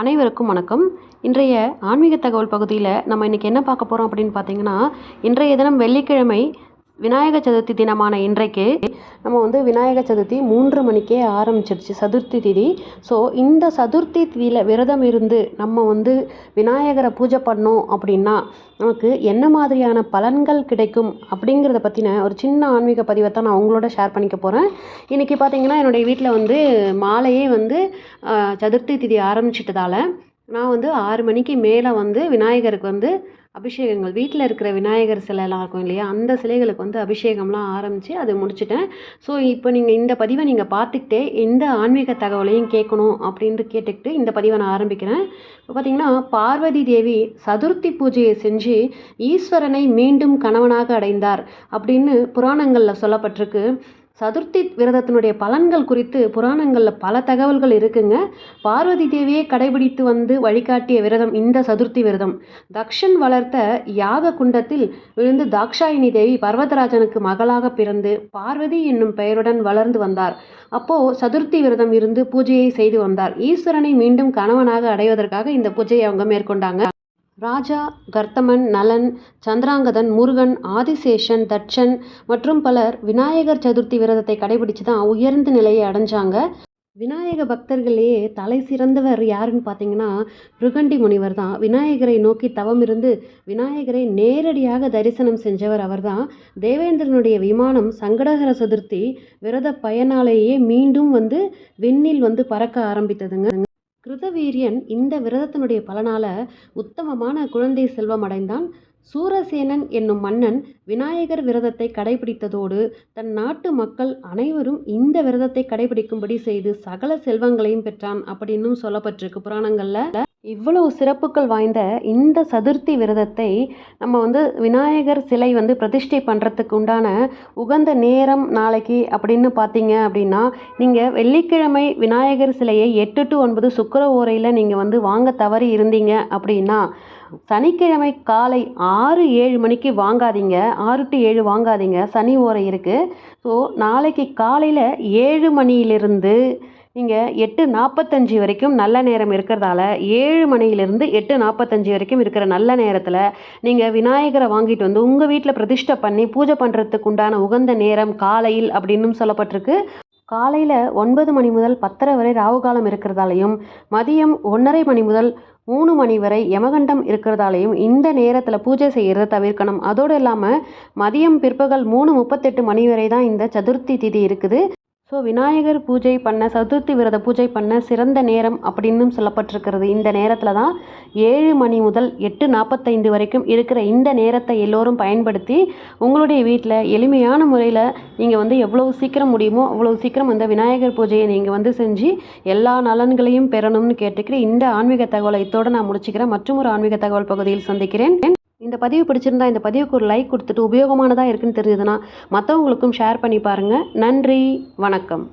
அனைவருக்கும் வணக்கம். இன்றைய ஆன்மீக தகவல் பகுதியில் நம்ம இன்றைக்கி என்ன பார்க்க போகிறோம் அப்படின்னு பார்த்தீங்கன்னா இன்றைய தினம் வெள்ளிக்கிழமை விநாயகர் சதுர்த்தி தினமான இன்றைக்கு நம்ம வந்து விநாயகர் சதுர்த்தி மூன்று மணிக்கே ஆரம்பிச்சிருச்சு சதுர்த்தி திதி. ஸோ இந்த சதுர்த்தி திதியில் விரதம் இருந்து நம்ம வந்து விநாயகரை பூஜை பண்ணோம் அப்படின்னா நமக்கு என்ன மாதிரியான பலன்கள் கிடைக்கும் அப்படிங்கிறத பற்றின ஒரு சின்ன ஆன்மீக பதிவை தான் நான் உங்களோட ஷேர் பண்ணிக்க போகிறேன் இன்றைக்கி பார்த்தீங்கன்னா என்னுடைய வீட்டில் வந்து மாலையே வந்து சதுர்த்தி திதி ஆரம்பிச்சிட்டதால் நான் வந்து ஆறு மணிக்கு மேலே வந்து விநாயகருக்கு வந்து அபிஷேகங்கள். வீட்டில் இருக்கிற விநாயகர் சிலைலாம் இருக்கும் இல்லையா? அந்த சிலைகளுக்கு வந்து அபிஷேகம்லாம் ஆரம்பித்து அதை முடிச்சிட்டேன். ஸோ இப்போ நீங்கள் இந்த பதிவை நீங்கள் பார்த்துக்கிட்டே எந்த ஆன்மீக தகவலையும் கேட்கணும் அப்படின்ட்டு கேட்டுக்கிட்டு இந்த பதிவை நான் ஆரம்பிக்கிறேன். இப்போ பார்த்தீங்கன்னா பார்வதி தேவி சதுர்த்தி பூஜையை செஞ்சு ஈஸ்வரனை மீண்டும் கணவனாக அடைந்தார் அப்படின்னு புராணங்களில் சொல்லப்பட்டிருக்கு. சதுர்த்தி விரதத்தினுடைய பலன்கள் குறித்து புராணங்களில் பல தகவல்கள் இருக்குங்க. பார்வதி தேவியே கடைபிடித்து வந்து வழிகாட்டிய விரதம் இந்த சதுர்த்தி விரதம். தக்ஷன் வளர்த்த யாக குண்டத்தில் விழுந்து தாக்ஷாயினி தேவி பர்வதராஜனுக்கு மகளாக பிறந்து பார்வதி என்னும் பெயருடன் வளர்ந்து வந்தார். அப்போ சதுர்த்தி விரதம் இருந்து பூஜையை செய்து வந்தார். ஈஸ்வரனை மீண்டும் கணவனாக அடைவதற்காக இந்த பூஜையை அவங்க மேற்கொண்டாங்க. ராஜா கர்த்தமன் நலன் சந்திராங்கதன் முருகன் ஆதிசேஷன் தட்சன் மற்றும் பலர் விநாயகர் சதுர்த்தி விரதத்தை கடைபிடிச்சு தான் உயர்ந்த நிலையை அடைஞ்சாங்க. விநாயக பக்தர்களையே தலை சிறந்தவர் யாருன்னு பார்த்தீங்கன்னா பிருகண்டி முனிவர் தான். விநாயகரை நோக்கி தவம் இருந்து விநாயகரை நேரடியாக தரிசனம் செஞ்சவர் அவர்தான். தேவேந்திரனுடைய விமானம் சங்கடகர சதுர்த்தி விரத பயனாலேயே மீண்டும் வந்து விண்ணில் வந்து பறக்க ஆரம்பித்ததுங்க. கிருதவீரியன் இந்த விரதத்தினுடைய பலனால உத்தமமான குழந்தை செல்வம் அடைந்தான். சூரசேனன் என்னும் மன்னன் விநாயகர் விரதத்தை கடைபிடித்ததோடு தன் நாட்டு மக்கள் அனைவரும் இந்த விரதத்தை கடைபிடிக்கும்படி செய்து சகல செல்வங்களையும் பெற்றான் அப்படின்னும் சொல்லப்பட்டிருக்கு புராணங்களில். இவ்வளவு சிறப்புகள் வாய்ந்த இந்த சதுர்த்தி விரதத்தை நம்ம வந்து விநாயகர் சிலை வந்து பிரதிஷ்டை பண்ணுறதுக்கு உண்டான உகந்த நேரம் நாளைக்கு அப்படின்னு பார்த்தீங்க அப்படின்னா நீங்கள் வெள்ளிக்கிழமை விநாயகர் சிலையை எட்டு டு ஒன்பது சுக்கர ஓரையில் நீங்கள் வந்து வாங்க தவறி இருந்தீங்க அப்படின்னா சனிக்கிழமை காலை ஆறு ஏழு மணிக்கு வாங்காதீங்க. ஆறு டு ஏழு வாங்காதீங்க. சனி ஓரை இருக்குது ஸோ நாளைக்கு காலையில் ஏழு மணியிலிருந்து நீங்கள் எட்டு நாற்பத்தஞ்சு வரைக்கும் நல்ல நேரம் இருக்கிறதால ஏழு மணியிலிருந்து எட்டு நாற்பத்தஞ்சு வரைக்கும் இருக்கிற நல்ல நேரத்தில் நீங்கள் விநாயகரை வாங்கிட்டு வந்து உங்கள் வீட்டில் பிரதிஷ்டை பண்ணி பூஜை பண்ணுறதுக்கு உண்டான உகந்த நேரம் காலையில் அப்படின்னும் சொல்லப்பட்டிருக்கு. காலையில் ஒன்பது மணி முதல் பத்தரை வரை ராகுகாலம் இருக்கிறதாலையும் மதியம் ஒன்றரை மணி முதல் மூணு மணி வரை யமகண்டம் இருக்கிறதாலையும் இந்த நேரத்தில் பூஜை செய்கிறத தவிர்க்கணும். அதோடு இல்லாமல் மதியம் பிற்பகல் மூணு முப்பத்தெட்டு மணி வரை தான் இந்த சதுர்த்தி திதி இருக்குது. ஸோ விநாயகர் பூஜை பண்ண சதுர்த்தி விரத பூஜை பண்ண சிறந்த நேரம் அப்படின்னும் சொல்லப்பட்டிருக்கிறது. இந்த நேரத்தில் தான் ஏழு மணி முதல் எட்டு நாற்பத்தைந்து வரைக்கும் இருக்கிற இந்த நேரத்தை எல்லோரும் பயன்படுத்தி உங்களுடைய வீட்டில் எளிமையான முறையில் நீங்கள் வந்து எவ்வளோ சீக்கிரம் முடியுமோ அவ்வளோ சீக்கிரம் அந்த விநாயகர் பூஜையை நீங்கள் வந்து செஞ்சு எல்லா நலன்களையும் பெறணும்னு கேட்டுக்கிறேன் இந்த ஆன்மீக தகவலை இத்தோடு நான் முடிச்சுக்கிறேன். மற்றும் ஒரு ஆன்மீக தகவல் பகுதியில் சந்திக்கிறேன். இந்த பதிவு பிடிச்சிருந்தா இந்த பதிவுக்கு ஒரு லைக் கொடுத்துட்டு உபயோகமானதாக இருக்குன்னு தெரியுதுன்னா மற்றவங்களுக்கும் ஷேர் பண்ணி பாருங்கள் நன்றி வணக்கம்.